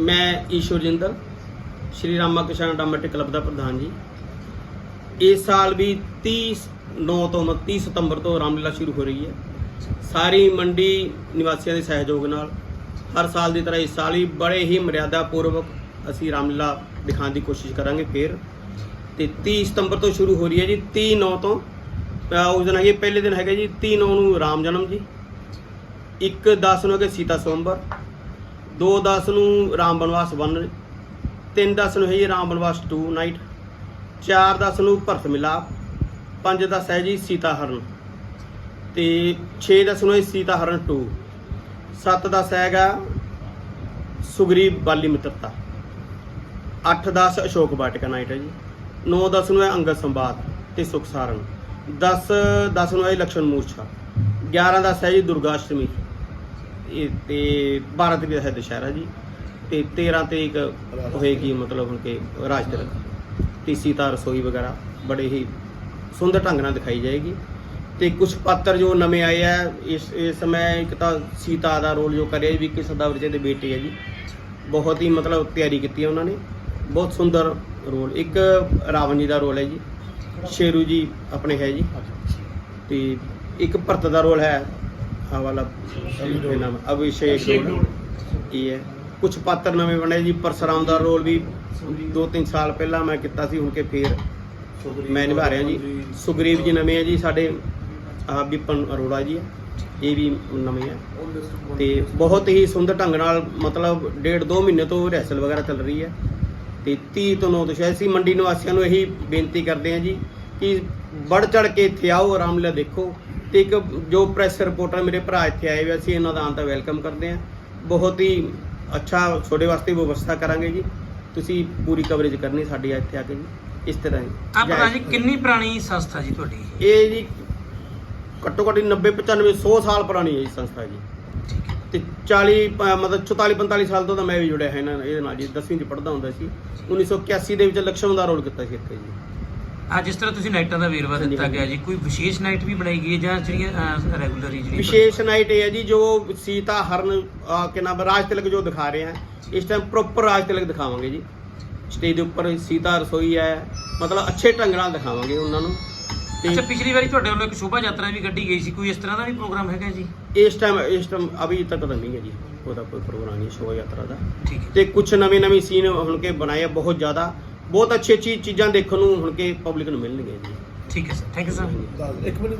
ਮੈਂ Ishwar Jindal, Shri Rama Kishan dramatic club ਦਾ ਪ੍ਰਧਾਨ ਜੀ। ਇਸ ਸਾਲ ਵੀ 30 9 ਤੋਂ 29 ਸਤੰਬਰ ਤੋਂ ਰਾਮਲੀਲਾ ਸ਼ੁਰੂ ਹੋ ਰਹੀ ਹੈ। ਸਾਰੀ ਮੰਡੀ ਨਿਵਾਸੀਆਂ ਦੇ ਸਹਿਯੋਗ ਨਾਲ ਹਰ ਸਾਲ ਦੀ ਤਰ੍ਹਾਂ ਇਸ ਸਾਲ ਵੀ ਬੜੇ ਹੀ ਮਰਿਆਦਾ ਪੂਰਵਕ ਅਸੀਂ ਰਾਮਲੀਲਾ ਦਿਖਾਉਣ ਦੀ ਕੋਸ਼ਿਸ਼ ਕਰਾਂਗੇ ਫਿਰ। ਤੇ 30 ਸਤੰਬਰ ਤੋਂ ਸ਼ੁਰੂ ਹੋ ਰਹੀ ਹੈ ਜੀ 30 9 ਤੋਂ। ਉਸ ਦਿਨ ਹੈਗੇ, ਪਹਿਲੇ ਦਿਨ ਹੈਗਾ ਜੀ 30 9 ਨੂੰ ਰਾਮ ਜਨਮ ਜੀ। 1 10 ਨੂੰ ਹੈਗੇ ਸੀਤਾ ਸੋਮਵਾਰ। ਦੋ ਦਸ ਨੂੰ ਰਾਮ ਬਨਵਾਸ 1 3-10 ਨੂੰ ਹੈ ਜੀ ਰਾਮ ਬਨਵਾਸ ਟੂ ਨਾਈਟ ਚਾਰ ਦਸ ਨੂੰ ਭਰਤ ਮਿਲਾਪ, ਪੰਜ ਦਸ ਹੈ ਜੀ ਸੀਤਾ ਹਰਨ ਤੇ 6-10 ਨੂੰ ਹੈ ਸੀਤਾ ਹਰਨ ਟੂ ਸੱਤ ਦਸ ਹੈਗਾ ਸੁਗਰੀਬ ਬਾਲੀ ਮਿੱਤਰਤਾ, ਅੱਠ ਦਸ ਅਸ਼ੋਕ ਬਾਟਕਾ ਨਾਈਟ ਹੈ ਜੀ 9-10 ਨੂੰ ਹੈ ਅੰਗਦ ਸੰਵਾਦ ਤੇ ਸੁਖਸਾਰਨ ਦਸ ਦਸ ਨੂੰ ਹੈ ਲਕਸ਼ਣ ਮੂਰਛਾ 11 10 ਹੈ ਜੀ ਦੁਰਗਾਸ਼ਟਮੀ। ਇਹ ਤੇ 12 ਤਰੀਕ ਦਾ ਹੈ ਦੁਸ਼ਹਿਰਾ ਜੀ। ਤੇ 13 ਤਰੀਕ ਹੋਏਗੀ ਮਤਲਬ ਹੁਣ ਕਿ ਰਾਜ ਤਿਲਕ ਤੇ ਸੀਤਾ ਰਸੋਈ ਵਗੈਰਾ ਬੜੇ ਹੀ ਸੁੰਦਰ ਢੰਗ ਨਾਲ ਦਿਖਾਈ ਜਾਏਗੀ। ਤੇ ਕੁਝ ਪਾਤਰ ਜੋ ਨਵੇਂ ਆਏ ਆ, ਇਸ ਇਸ ਸਮੇਂ ਇੱਕ ਤਾਂ ਸੀਤਾ ਦਾ ਰੋਲ ਜੋ ਕਰਿਆ ਵੀ ਕਿ ਸਦਾਵਰਜੇ ਦੇ ਬੇਟੇ ਹੈ ਜੀ। ਬਹੁਤ ਹੀ ਮਤਲਬ ਤਿਆਰੀ ਕੀਤੀ ਹੈ ਉਹਨਾਂ ਨੇ। ਬਹੁਤ ਸੁੰਦਰ ਰੋਲ, ਇੱਕ ਰਾਵਣ ਜੀ ਦਾ ਰੋਲ ਹੈ ਜੀ। ਸ਼ੇਰੂ ਜੀ ਆਪਣੇ ਹੈ ਜੀ। ਤੇ ਇੱਕ ਭਰਤ ਦਾ ਰੋਲ ਹੈ। ਆ ਵਾਲਾ ਇਹ ਨਾਮ ਅਭਿਸ਼ੇਕ ਰੋਲ। ਇਹ ਹੈ। ਕੁਝ ਪਾਤਰ ਨਵੇਂ ਬਣੇ ਜੀ ਪਰਸਰਾਮ ਦਾ ਰੋਲ ਵੀ 2-3 ਸਾਲ ਪਹਿਲਾਂ ਮੈਂ ਕੀਤਾ ਸੀ ਹੁਣ ਕੇ ਫੇਰ ਮੈਂ ਨਿਭਾ ਰਿਹਾ ਜੀ। ਸੁਗਰੀਵ ਜੀ ਨਵੇਂ ਹੈ ਜੀ ਸਾਡੇ ਆ ਵਿਪਨ ਅਰੋੜਾ ਜੀ ਹੈ ਇਹ ਵੀ ਨਵੇਂ ਹੈ ਤੇ ਬਹੁਤ ਹੀ ਸੁੰਦਰ ਢੰਗ ਨਾਲ ਮਤਲਬ ਡੇਢ ਦੋ ਮਹੀਨੇ ਤੋਂ ਰਿਹਰਸਲ ਵਗੈਰਾ ਚੱਲ ਰਹੀ ਹੈ। ਤੇ 30 ਤੋਂ 9 ਤੋਂ ਸ਼ਾਇਦ ਅਸੀਂ ਮੰਡੀ ਨਿਵਾਸੀਆਂ ਨੂੰ ਇਹੀ ਬੇਨਤੀ ਕਰਦੇ ਹਾਂ ਜੀ ਕਿ ਵੱਧ ਚੜ ਕੇ ਇੱਥੇ ਆਓ ਰਾਮਲੀਲਾ ਦੇਖੋ। ਤੇ ਇੱਕ ਜੋ ਪ੍ਰੈਸ ਰਿਪੋਰਟਰ ਮੇਰੇ ਭਰਾ ਇੱਥੇ ਆਏ ਹੋਏ ਅਸੀਂ ਇਹਨਾਂ ਦਾ ਆਨ ਤਾਂ ਵੈਲਕਮ ਕਰਦੇ ਹਾਂ। ਬਹੁਤ ਹੀ ਅੱਛਾ ਤੁਹਾਡੇ ਵਾਸਤੇ ਵਿਵਸਥਾ ਕਰਾਂਗੇ ਜੀ। ਤੁਸੀਂ ਪੂਰੀ ਕਵਰੇਜ ਕਰਨੀ ਸਾਡੀ ਇੱਥੇ ਆ ਕੇ ਜੀ। ਇਸ ਤਰ੍ਹਾਂ ਜੀ। ਆ ਪਤਾ ਜੀ ਕਿੰਨੀ ਪੁਰਾਣੀ ਸੰਸਥਾ ਜੀ ਤੁਹਾਡੀ? ਇਹ ਜੀ ਘੱਟੋ ਘੱਟ 90 95 100 ਸਾਲ ਪੁਰਾਣੀ ਹੈ ਜੀ ਸੰਸਥਾ ਜੀ। ਤੇ 40 ਮਤਲਬ 44 45 ਸਾਲ ਤੋਂ ਤਾਂ ਮੈਂ ਵੀ ਜੁੜਿਆ ਹੈ ਇਹਨਾਂ ਇਹਦੇ ਨਾਲ ਜੀ। 10ਵੀਂ ਚ ਪੜਦਾ ਹੁੰਦਾ ਸੀ। 1981 ਦੇ ਵਿੱਚ ਲక్ష్ਮਣ ਦਾ ਰੋਲ ਕੀਤਾ ਸੀ ਇੱਥੇ ਜੀ। ਆ ਜਿਸ ਤਰ੍ਹਾਂ ਤੁਸੀਂ ਨਾਈਟਾਂ ਦਾ ਵੇਰਵਾ ਦਿੱਤਾ ਗਿਆ ਜੀ ਕੋਈ ਵਿਸ਼ੇਸ਼ ਨਾਈਟ ਵੀ ਬਣਾਈ ਗਈ ਹੈ ਜਾਂ ਜਿਹੜੀਆਂ ਰੈਗੂਲਰ ਹੀ ਜਿਹੜੀ ਵਿਸ਼ੇਸ਼ ਨਾਈਟ ਇਹ ਹੈ ਜੀ ਜੋ ਸੀਤਾ ਹਰਨ ਕਿ ਨਾਮ ਰਾਜ ਤਿਲਕ ਜੋ ਦਿਖਾ ਰਹੇ ਆ ਇਸ ਟਾਈਮ ਪ੍ਰੋਪਰ ਰਾਜ ਤਿਲਕ ਦਿਖਾਵਾਂਗੇ ਜੀ। ਸਟੇਜ ਦੇ ਉੱਪਰ ਸੀਤਾ ਰਸੋਈ ਹੈ ਮਤਲਬ ਅੱਛੇ ਢੰਗ ਨਾਲ ਦਿਖਾਵਾਂਗੇ ਉਹਨਾਂ ਨੂੰ। ਅੱਛਾ ਪਿਛਲੀ ਵਾਰੀ ਤੁਹਾਡੇ ਵੱਲੋਂ ਇੱਕ ਸ਼ੋਭਾ ਯਾਤਰਾ ਵੀ ਕੱਢੀ ਗਈ ਸੀ ਕੋਈ ਇਸ ਤਰ੍ਹਾਂ ਦਾ ਵੀ ਪ੍ਰੋਗਰਾਮ ਹੈਗਾ ਜੀ? ਇਸ ਟਾਈਮ ਇਸ ਟਾਈਮ ਅਭੀ ਤੱਕ ਤਾਂ ਨਹੀਂ ਹੈ ਜੀ ਉਹਦਾ ਕੋਈ ਪ੍ਰੋਗਰਾਮ ਨਹੀਂ ਸ਼ੋਭਾ ਯਾਤਰਾ ਦਾ। ਠੀਕ ਹੈ। ਤੇ ਕੁਝ ਨਵੇਂ ਨਵੇਂ ਸੀਨ ਹੁਣ ਕੇ ਬਣਾਏ ਬਹੁਤ ਜ਼ਿਆਦਾ। ਬਹੁਤ ਅੱਛੀ ਅੱਛੀ ਚੀਜ਼ਾਂ ਦੇਖਣ ਨੂੰ ਹੁਣ ਕੇ ਪਬਲਿਕ ਨੂੰ ਮਿਲਣਗੀਆਂ ਜੀ ਠੀਕ ਹੈ ਸਰ ਥੈਂਕ ਯੂ ਸਰ ਇੱਕ ਮਿੰਟ।